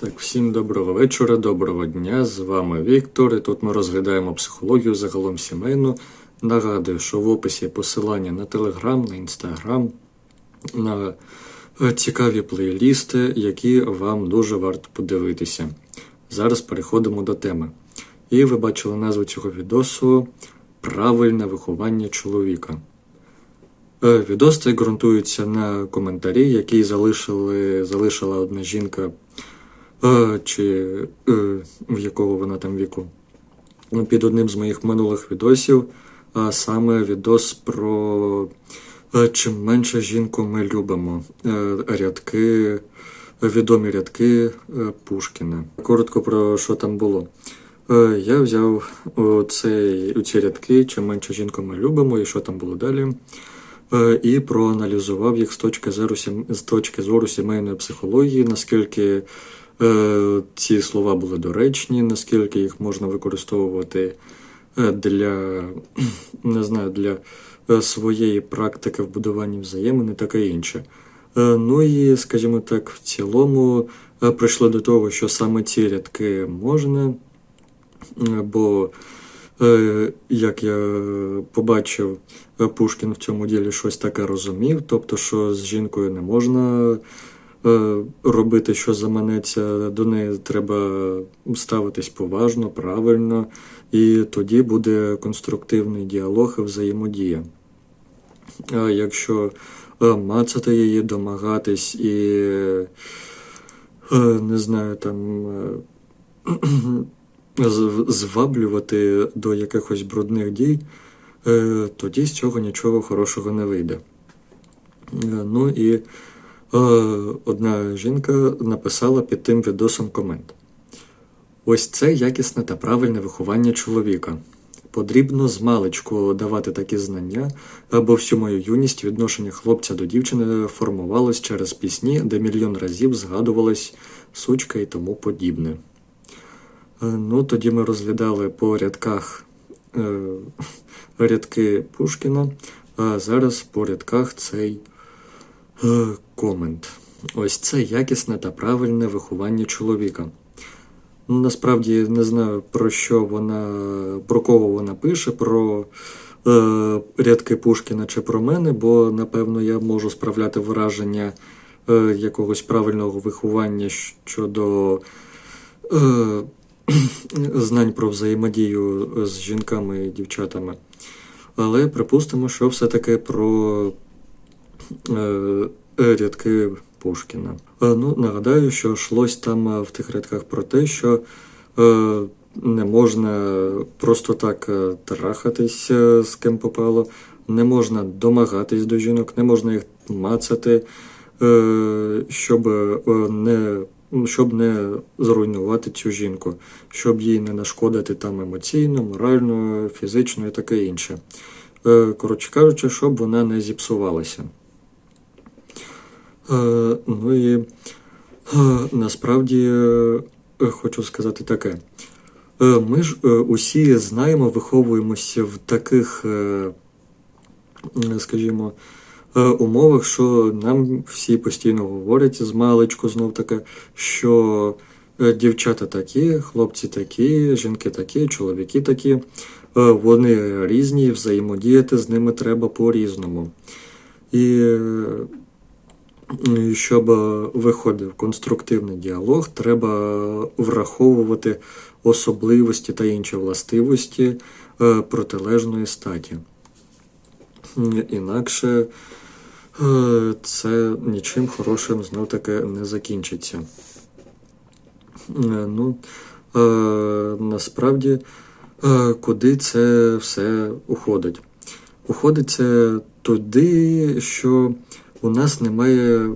Так, всім доброго вечора, доброго дня. З вами Віктор. І тут ми розглядаємо психологію загалом сімейну. Нагадую, що в описі посилання на Телеграм, на Інстаграм, на е, цікаві плейлісти, які вам дуже варто подивитися. Зараз переходимо до теми. І ви бачили назву цього відосу Правильне виховання чоловіка. Е, Відос цей ґрунтується на коментарі, який залишили, залишила одна жінка, чи е, в якого вона там віку, ну, під одним з моїх минулих відосів, а саме відос про е, чим менше жінку ми любимо. Е, Рядки, відомі рядки е, Пушкіна. Коротко про що там було. Е, Я взяв оцей, оці рядки, чим менше жінку ми любимо, і що там було далі. Е, і проаналізував їх з точки зору, з точки зору сімейної психології, наскільки е, ці слова були доречні, наскільки їх можна використовувати е, для, не знаю, для е, своєї практики в будуванні взаємини, таке інше. Е, Ну і, скажімо так, в цілому е, прийшло до того, що саме ці рядки можна, е, бо Е, Як я побачив, е, Пушкін в цьому ділі щось таке розумів, тобто, що з жінкою не можна е, робити, що заманеться, до неї треба ставитись поважно, правильно, і тоді буде конструктивний діалог і взаємодія. А якщо е, мацати її, домагатись і е, не знаю, там. е, зваблювати до якихось брудних дій, е, тоді з цього нічого хорошого не вийде. Е, Ну і е, одна жінка написала під тим відосом комент. Ось це якісне та правильне виховання чоловіка. Потрібно змалечку давати такі знання, бо всю мою юність відношення хлопця до дівчини формувалось через пісні, де мільйон разів згадувалась сучка і тому подібне. Е, Ну, тоді ми розглядали по рядках е, рядки Пушкіна, а зараз по рядках цей е, комент. Ось це якісне та правильне виховання чоловіка. Ну, насправді не знаю про що вона, про кого вона пише, про е, рядки Пушкіна чи про мене, бо напевно я можу справляти враження е, якогось правильного виховання щодо. Е, знань про взаємодію з жінками і дівчатами. Але припустимо, що все-таки про е, рядки Пушкіна. Е, ну, нагадаю, що йшлось там е, в тих рядках про те, що е, не можна просто так е, трахатись е, з ким попало, не можна домагатись до жінок, не можна їх мацати, е, щоб е, не щоб не зруйнувати цю жінку, щоб їй не нашкодити там емоційно, морально, фізично і таке інше. Е, Коротше кажучи, щоб вона не зіпсувалася. Е, Ну і е, насправді е, хочу сказати таке. Е, Ми ж е, усі знаємо, виховуємося в таких, е, скажімо, е, умовах, що нам всі постійно говорять з маличку знов таке, що е, дівчата такі, хлопці такі, жінки такі, чоловіки такі. Е, Вони різні, взаємодіяти з ними треба по-різному. Е, і щоб е, виходив конструктивний діалог, треба враховувати особливості та інші властивості е, протилежної статі. Інакше е, це нічим хорошим знов таки не закінчиться. Е, Ну, е, насправді, е, куди це все уходить? Уходить це туди, що у нас немає,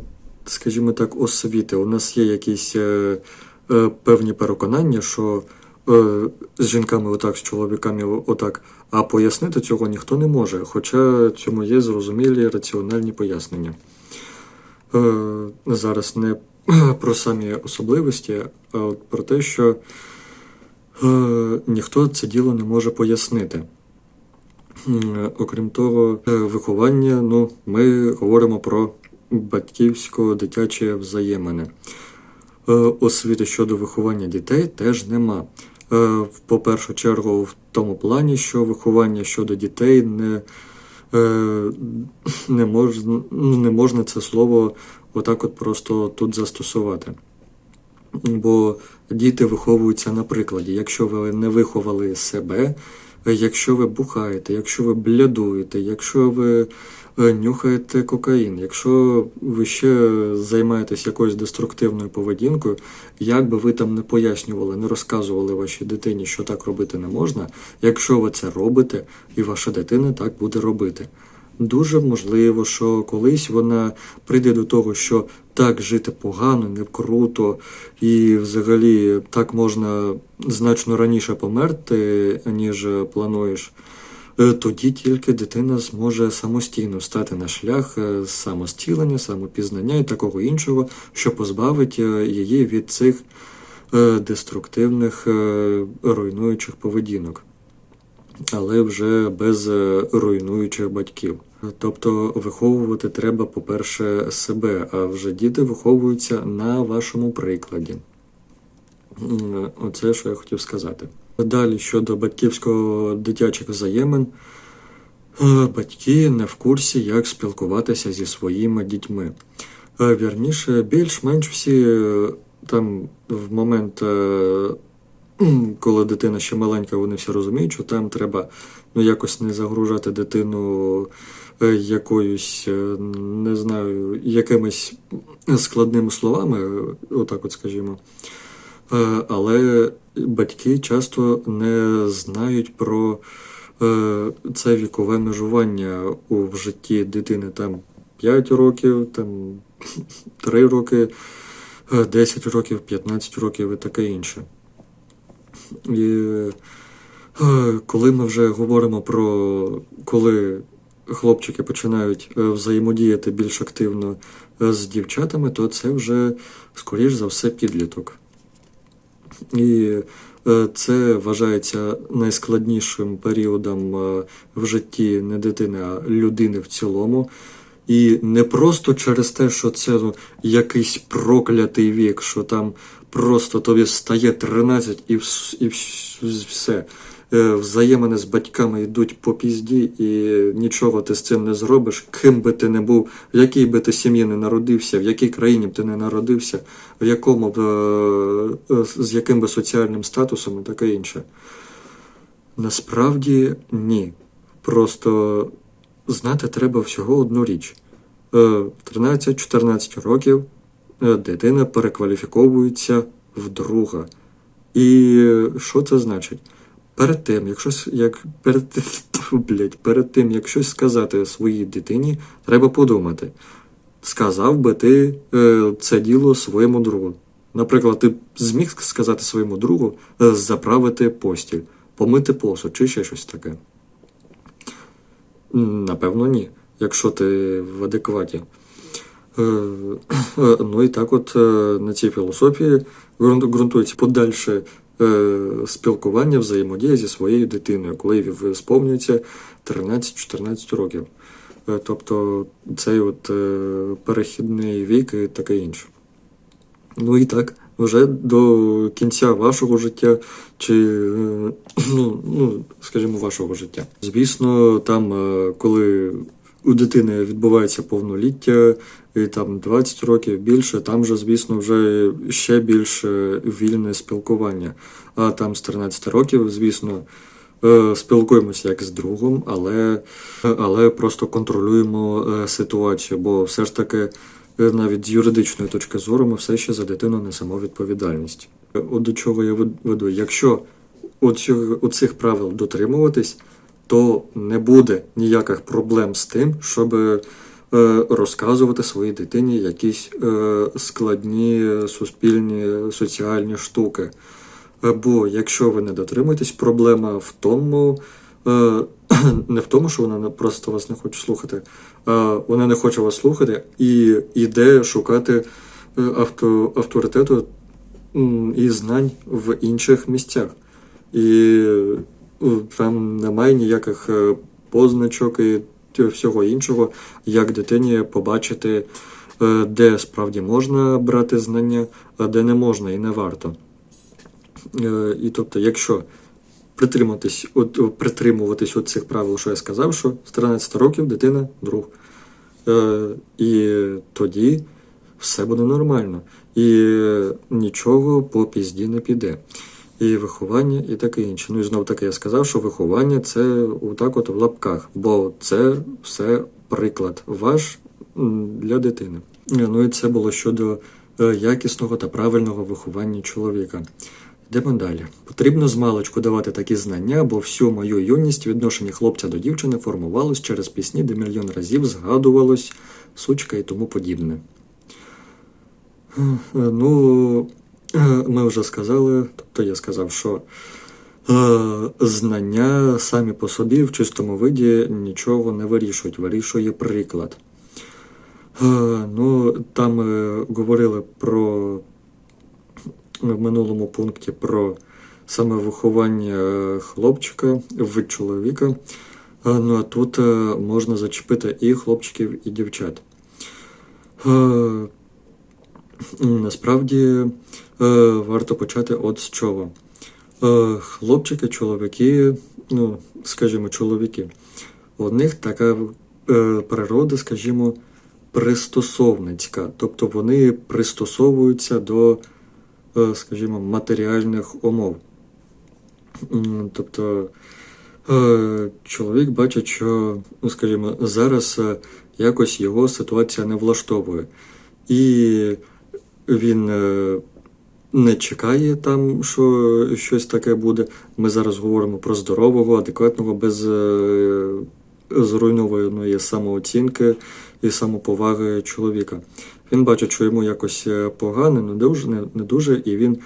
скажімо так, освіти. У нас є якісь е, е, певні переконання, що е, з жінками отак, з чоловіками отак, а пояснити цього ніхто не може, хоча цьому є зрозумілі раціональні пояснення. Е, зараз не про самі особливості, а про те, що е, ніхто це діло не може пояснити. М, Окрім того, е, виховання, ну, ми говоримо про батьківсько-дитяче взаємини. е, освіти щодо виховання дітей теж нема. Е, По першу чергу, в тому плані, що виховання щодо дітей не, е, не, можна, ну, не можна це слово отак от просто тут застосувати. Бо діти виховуються на прикладі. Якщо ви не виховали себе, якщо ви бухаєте, якщо ви блядуєте, якщо ви е, нюхаєте кокаїн, якщо ви ще займаєтесь якоюсь деструктивною поведінкою, як би ви там не пояснювали, не розказували вашій дитині, що так робити не можна, якщо ви це робите, і ваша дитина так буде робити. Дуже можливо, що колись вона прийде до того, що так жити погано, не круто, і взагалі так можна значно раніше померти, ніж плануєш. Е, Тоді тільки дитина зможе самостійно стати на шлях е, самостілення, самопізнання і такого іншого, що позбавить е, її від цих деструктивних руйнуючих поведінок але вже без е, руйнуючих батьків. Тобто виховувати треба, по-перше, себе, а вже діти виховуються на вашому прикладі. Оце, що я хотів сказати. Далі щодо батьківсько-дитячих взаємин, Е, батьки не в курсі, як спілкуватися зі своїми дітьми. Е, Вірніше, більш-менш всі там в момент, коли дитина ще маленька, вони всі розуміють, що там треба ну, якось не загружати дитину е, якоюсь, е, не знаю, якимись складними словами, отак от скажімо. Е, Але батьки часто не знають про це вікове межування у житті дитини там 5 років, там 3 роки, е, 10 років, 15 років і таке інше. І е, коли ми вже говоримо про коли хлопчики починають е, взаємодіяти більш активно е, з дівчатами, то це вже, скоріш за все, підліток. І це вважається найскладнішим періодом в житті не дитини, а людини в цілому. І не просто через те, що це ну, якийсь проклятий вік, що там просто тобі стає 13 і, і вс- все. Е, Взаємини з батьками йдуть по пізді, і нічого ти з цим не зробиш, ким би ти не був, в якій би ти сім'ї не народився, в якій країні б ти не народився, в якому б, е, е, з яким би соціальним статусом і таке інше. Насправді ні. Просто знати треба всього одну річ. Е, 13-14 років дитина перекваліфіковується в друга. І е, що це значить? Перед тим, як щось, як перед, блядь, перед тим, як щось сказати своїй дитині, треба подумати. Сказав би ти е, це діло своєму другу. Наприклад, ти зміг сказати своєму другу е, заправити постіль, помити посуд чи ще щось таке. Напевно, ні, якщо ти в адекваті. Е, е, Ну і так, от е, на цій філософії ґрунтується подальше спілкування, взаємодія зі своєю дитиною, коли їй сповнюється 13-14 років. Е, Тобто цей от е, перехідний вік і таке інше. Ну і так, вже до кінця вашого життя, чи е, ну, ну, скажімо, вашого життя. Звісно, там, коли у дитини відбувається повноліття, і там 20 років більше, там вже, звісно, вже ще більше вільне спілкування. А там з 13 років, звісно, е, спілкуємося як з другом, але, але просто контролюємо е, ситуацію, бо все ж таки. Е, навіть з юридичної точки зору ми все ще за дитину несемо відповідальність. Е, От до чого я вед- веду. Якщо оцих правил дотримуватись, то не буде ніяких проблем з тим, щоб е, розказувати своїй дитині якісь е, складні суспільні соціальні штуки. Бо якщо ви не дотримуєтесь, проблема в тому, е, не в тому, що вона просто вас не хоче слухати, а вона не хоче вас слухати і йде шукати авто, авторитету і знань в інших місцях. І там немає ніяких е, позначок і всього іншого, як дитині побачити е, де справді можна брати знання, а де не можна і не варто. Е, І тобто, якщо притримуватись, от, притримуватись от цих правил, що я сказав, що з 13 років дитина друг. Е, І тоді все буде нормально. І нічого по пізді не піде. І виховання, і таке інше. Ну і знов таки я сказав, що виховання це отак от в лапках, бо це все приклад ваш для дитини. Ну і це було щодо е, якісного та правильного виховання чоловіка. Йдемо далі. Потрібно змалечку давати такі знання, бо всю мою юність відношення хлопця до дівчини формувалось через пісні, де мільйон разів згадувалось сучка і тому подібне. Е, Ну, ми вже сказали, тобто я сказав, що е, знання самі по собі в чистому виді нічого не вирішують, вирішує приклад. Е, Ну, там говорили про в минулому пункті про саме виховання е, хлопчика від чоловіка. Е, Ну а тут е, можна зачепити і хлопчиків, і дівчат. Е, Насправді е, варто почати от з чого. Е, Хлопчики, чоловіки, ну, скажімо, чоловіки, у них така е, природа, скажімо, пристосовницька. Тобто вони пристосовуються до, е, скажімо, матеріальних умов. Тобто е, чоловік бачить, що, ну, скажімо, зараз е, якось його ситуація не влаштовує. І він е, не чекає там, що щось таке буде. Ми зараз говоримо про здорового, адекватного, без е, зруйнованої самооцінки і самоповаги чоловіка. Він бачить, що йому якось е, погано, не дуже, не, не дуже, і він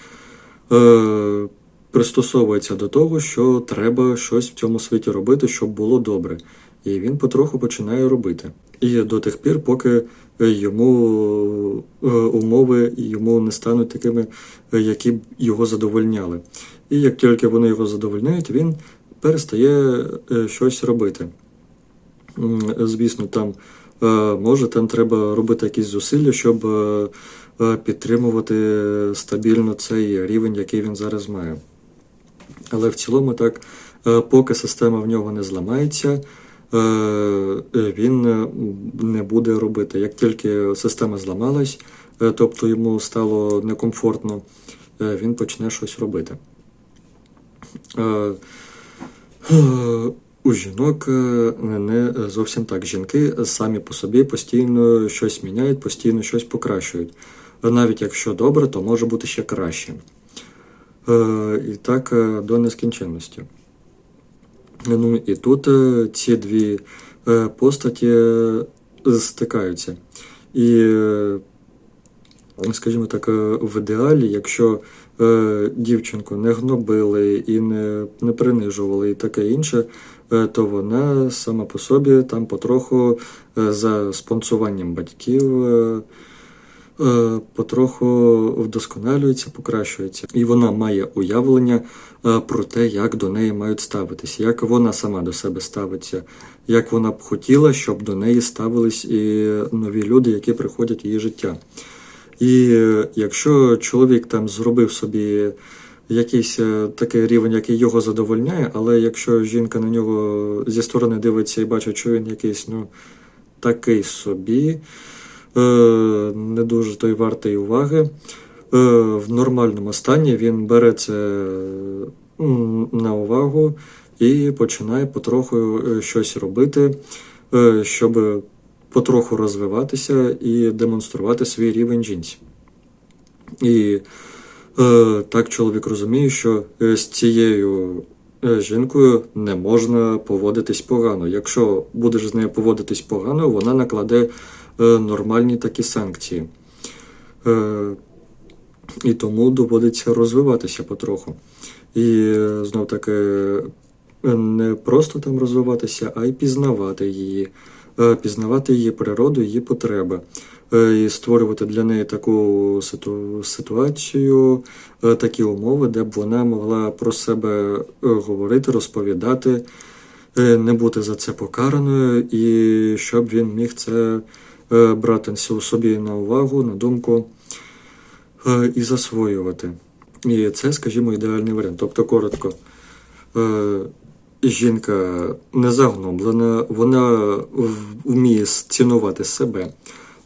е, пристосовується до того, що треба щось в цьому світі робити, щоб було добре. І він потроху починає робити. І до тих пір, поки йому е, умови йому не стануть такими, е, які б його задовольняли. І як тільки вони його задовольняють, він перестає е, щось робити. Звісно, там е, може там треба робити якісь зусилля, щоб е, е, підтримувати стабільно цей рівень, який він зараз має. Але в цілому, так, е, поки система в нього не зламається, е, е, він е, не буде робити. Як тільки система зламалась, е, тобто йому стало некомфортно, е, він почне щось робити. Е, е, У жінок е, не зовсім так. Жінки самі по собі постійно щось міняють, постійно щось покращують. Навіть якщо добре, то може бути ще краще. Е, І так е, до нескінченності. Ну і тут е, ці дві е, постаті е, стикаються. І, скажімо так, в ідеалі, якщо дівчинку не гнобили і не, не принижували і таке інше, то вона сама по собі там потроху за спонсуванням батьків. Е, потроху вдосконалюється, покращується, і вона має уявлення е, про те, як до неї мають ставитися, як вона сама до себе ставиться, як вона б хотіла, щоб до неї ставились і нові люди, які приходять в її життя. І якщо чоловік там зробив собі якийсь е, такий рівень, який його задовольняє, але якщо жінка на нього зі сторони дивиться і бачить, що він якийсь ну, такий собі, не дуже той вартий уваги. Е, в нормальному стані він бере це на увагу і починає потроху е, щось робити, е, щоб потроху розвиватися і демонструвати свій рівень жінці. І е, так чоловік розуміє, що е, з цією е, жінкою не можна поводитись погано. Якщо будеш з нею поводитись погано, вона накладе е, нормальні такі санкції. Е, і тому доводиться розвиватися потроху. І е, знов таки е, не просто там розвиватися, а й пізнавати її, Е, пізнавати її природу, її потреби. Е, І створювати для неї таку ситу- ситуацію, е, такі умови, де б вона могла про себе е, говорити, розповідати, е, не бути за це покараною, і щоб він міг це е, брати сю- собі на увагу, на думку е, і засвоювати. І це, скажімо, ідеальний варіант. Тобто, коротко, е, жінка не загноблена, вона вміє цінувати себе,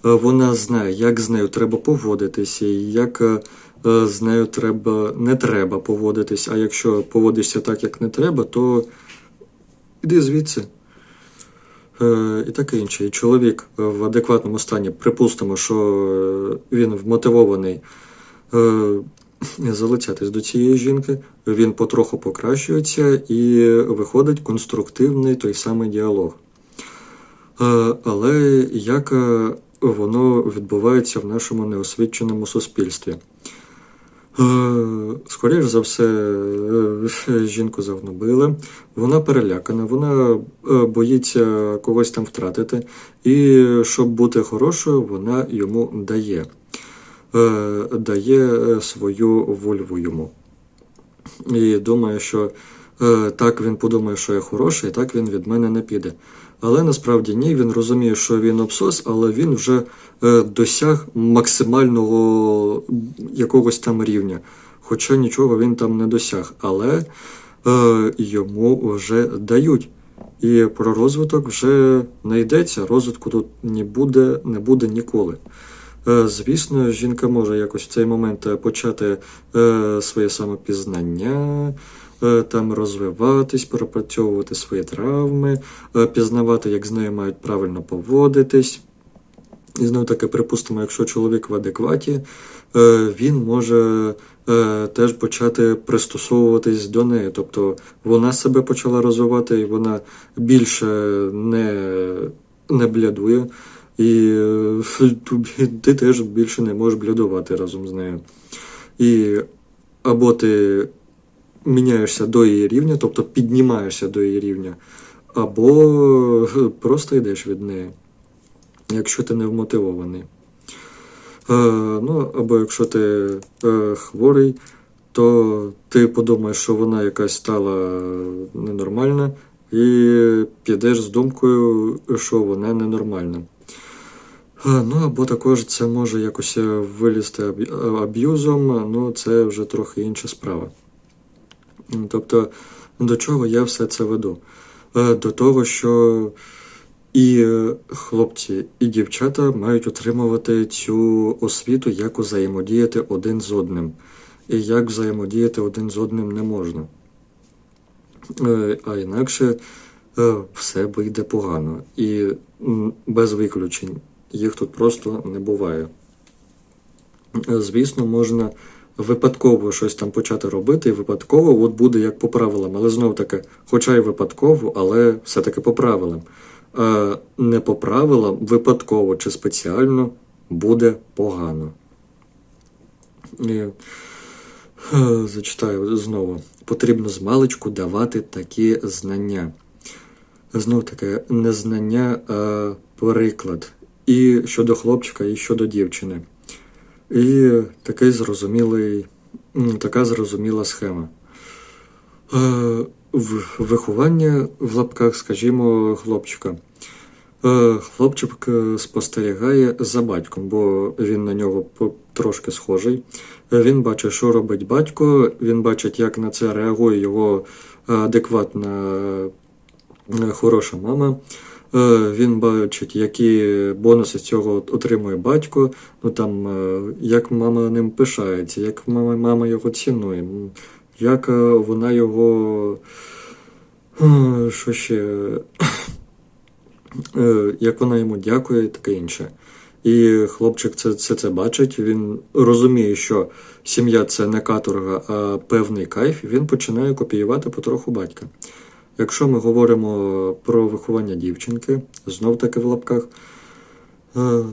вона знає, як з нею треба поводитися, як з нею треба, не треба поводитись. А якщо поводишся так, як не треба, то іди звідси. Е, і таке інше. І чоловік е, в адекватному стані, припустимо, що е, він вмотивований залицятись до цієї жінки, він потроху покращується і виходить конструктивний той самий діалог. Але як воно відбувається в нашому неосвіченому суспільстві? Е, Скоріш за все, е, жінку загнобили, вона перелякана, вона е, боїться когось там втратити, і щоб бути хорошою, вона йому дає, дає свою вольву йому. І думає, що так він подумає, що я хороший, і так він від мене не піде. Але насправді ні, він розуміє, що він обсос, але він вже е, досяг максимального якогось там рівня. Хоча нічого він там не досяг. Але е, йому вже дають. І про розвиток вже не йдеться. Розвитку тут не буде, не буде ніколи. Е, Звісно, жінка може якось в цей момент почати е, своє самопізнання, там розвиватись, пропрацьовувати свої травми, е, пізнавати, як з нею мають правильно поводитись. І знову таки, припустимо, якщо чоловік в адекваті, е, він може е, теж почати пристосовуватись до неї. Тобто вона себе почала розвивати, і вона більше не, не блядує. І е, ти теж більше не можеш блядувати разом з нею. І або ти міняєшся до її рівня, тобто піднімаєшся до її рівня, або е, просто йдеш від неї, якщо ти не вмотивований. Е, ну, або якщо ти е, хворий, то ти подумаєш, що вона якась стала ненормальна, і підеш з думкою, що вона ненормальна. Ну, або також це може якось вилізти аб'юзом, ну це вже трохи інша справа. Тобто, до чого я все це веду? Е, До того, що і е, хлопці, і дівчата мають отримувати цю освіту, як взаємодіяти один з одним. І як взаємодіяти один з одним не можна. Е, А інакше все вийде погано. І без виключень. Їх тут просто не буває. Звісно, можна випадково щось там почати робити, і випадково от буде як по правилам. Але знов таки, хоча й випадково, але все-таки по правилам. Е, Не по правилам, випадково чи спеціально буде погано. І, е, зачитаю знову. Потрібно змалечку давати такі знання. Знов таки, не знання, а приклад. І щодо хлопчика, і щодо дівчини. І такий зрозумілий, така зрозуміла схема. Е, Виховання в лапках, скажімо, хлопчика. Е, Хлопчик е, спостерігає за батьком, бо він на нього трошки схожий. Він бачить, що робить батько, він бачить, як на це реагує його адекватна хороша мама. Е, Він бачить, які бонуси з цього отримує батько. Ну там е, як мама ним пишається, як мама, мама його цінує, як е, вона його. Що ще? Як вона йому дякує і таке інше. І хлопчик це, це, це бачить, він розуміє, що сім'я це не каторга, а певний кайф, і він починає копіювати потроху батька. Якщо ми говоримо про виховання дівчинки, знов таки в лапках, е,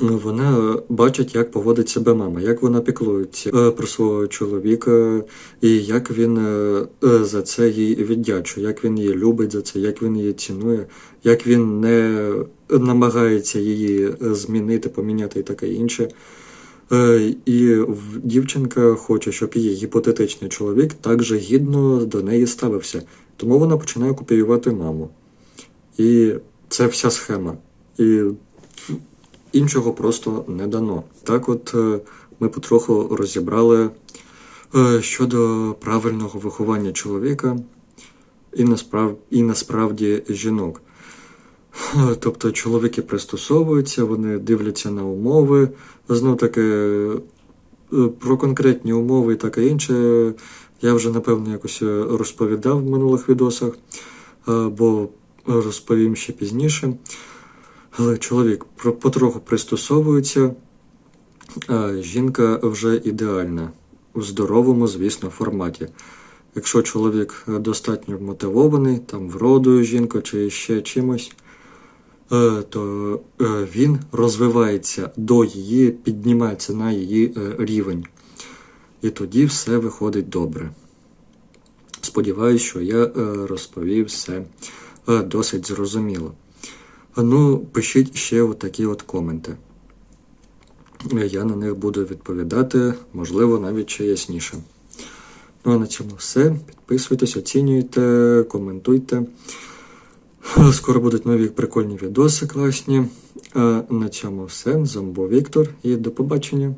вона бачить, як поводить себе мама, як вона піклується е, про свого чоловіка, і як він е, за це їй віддячує, як він її любить за це, як він її цінує, як він не намагається її змінити, поміняти і таке інше. Е, І дівчинка хоче, щоб її гіпотетичний чоловік також гідно до неї ставився. Тому вона починає копіювати маму. І це вся схема. І іншого просто не дано. Так, от е, ми потроху розібрали е, щодо правильного виховання чоловіка і, насправ... і насправді жінок. Тобто чоловіки пристосовуються, вони дивляться на умови. Знов таки е, про конкретні умови і таке інше. Я вже напевно якось е, розповідав в минулих відосах, е, бо розповім ще пізніше. Але чоловік потроху пристосовується, а жінка вже ідеальна в здоровому, звісно, форматі. Якщо чоловік достатньо мотивований, там вродою жінка чи ще чимось, то е, він розвивається до її, піднімається на її е, рівень. І тоді все виходить добре. Сподіваюсь, що я е, розповів все е, досить зрозуміло. Ну, пишіть ще отакі от коменти. Е, Я на них буду відповідати, можливо, навіть ще ясніше. Ну а на цьому все. Підписуйтесь, оцінюйте, коментуйте. Е, Скоро будуть нові прикольні відоси класні. А на цьому все. З вами був Віктор і до побачення.